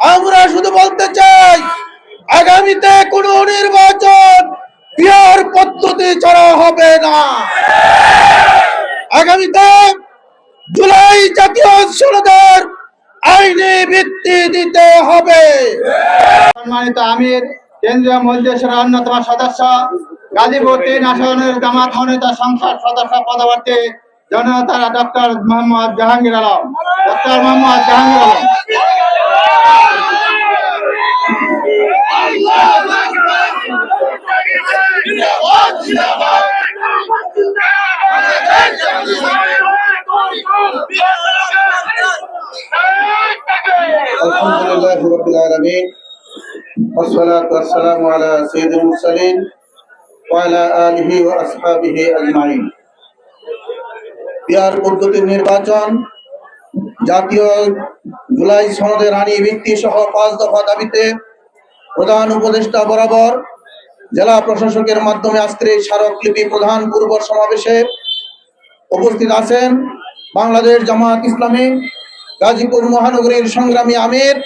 আমরা শুধু বলতে চাই, আগামীতে কোন নির্বাচন পিয়ার পদ্ধতি ছাড়া হবে না। আগামীতে জুলাই জাতীয় সনদের আইনি ভিত্তি দিতে হবে। সম্মানিত আমির, কেন্দ্রীয় মজলিসের অন্যতম সদস্য গাজীপুর তিন জামাত মনোনীত সংসদ সদস্য পদবর্তী জনতা doctor Mohammad Jahangir Alam. Doctor Mohammad Jahangir Alam. الحمد لله رب العالمين والصلاة والسلام على سيد المرسلين وعلى آله وأصحابه أجمعين peer পদ্ধতির নির্বাচন জাতীয় জুলাই সনদে রানী ভিত্তি সহ পাঁচ দফা দাবিতে প্রধান উপদেষ্টা বরাবর জেলা প্রশাসকের মাধ্যমে আজকের এই স্মারকলিপি প্রধান পূর্ব সমাবেশে উপস্থিত আছেন বাংলাদেশ জামাত ইসলামী, গাজীপুর মহানগরীর সংগ্রামী আমির,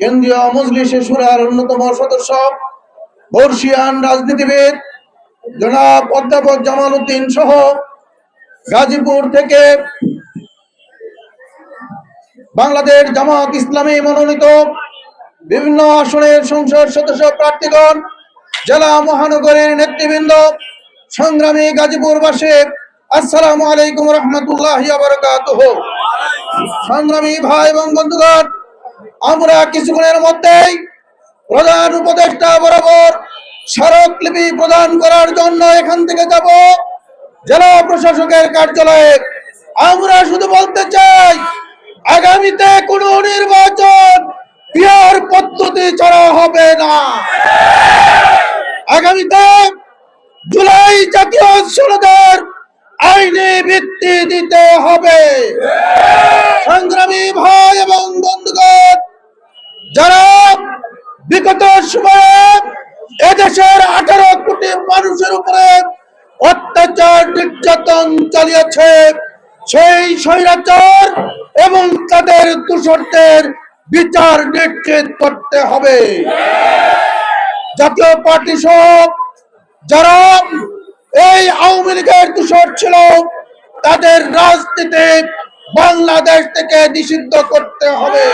কেন্দ্রীয় মজলিসে সুরার অন্যতম সদস্য, বর্ষিয়ান রাজনীতিবিদ জনাব অধ্যাপক জামাল উদ্দিন সহ গাজীপুর থেকে বাংলাদেশ জামাত ইসলামী মনোনীত বিভিন্ন আসনের সংসদ সদস্য প্রার্থীগণ জেলা মহানগরীর নেতৃবৃন্দ, সংগ্রামী গাজীপুর গাজীপুরবাসী, আসসালামু আলাইকুম রহমতুল্লাহ সংগ্রামী ভাই এবং বন্ধুগণ, আমরা কিছুক্ষণের মধ্যেই প্রধান উপদেষ্টা বরাবর স্মারকলিপি প্রদান করার জন্য এখান থেকে যাব। জেলা প্রশাসকের কার্যালয়ে আমরা শুধু বলতে চাই, আগামীতে কোন নির্বাচন পিয়ার পদ্ধতি ছাড়া হবে না। আগামীতে জুলাই জাতীয় সনদের আইনি ভিত্তি দিতে হবে। সংগ্রামী ভাই এবং বন্ধুগণ, যারা বিগত সময়ে এদেশের আঠারো কোটি মানুষের উপরে অত্যাচার, নির্যাতন চালিয়েছে, সেই স্বৈরাচার এবং তাদের দূষণদের বিচার নিশ্চিত করতে হবে। জাতীয় পার্টি সহ যারা এই আওয়ামী লীগের দূষণ ছিল, তাদের রাজনীতি বাংলাদেশ থেকে নিষিদ্ধ করতে হবে।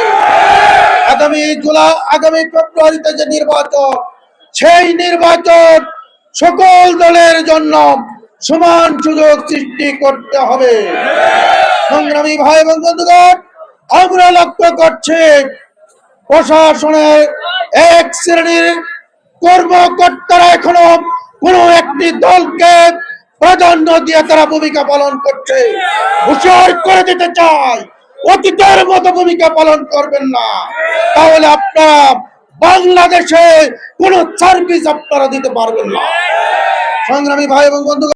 আগামী জুলাই, আগামী ফেব্রুয়ারিতে যে নির্বাচন, সেই নির্বাচন সকল দলের জন্য সমান সুযোগ সৃষ্টি করতে হবে। সংগ্রামী ভাই এবং বন্ধুগণ, আমরা লক্ষ্য করছি প্রশাসনের এক শ্রেণির কর্মকর্তারা এখনও কোন একটি দলকে প্রাধান্য দিয়ে তারা ভূমিকা পালন করছে। হুশিয়ার করে দিতে চাই, অতীতের মতো ভূমিকা পালন করবেন না। তাহলে আপনারা বাংলাদেশে কোন সার্ভিস আপনারা দিতে পারবেন না। সংগ্রামী ভাই এবং বন্ধু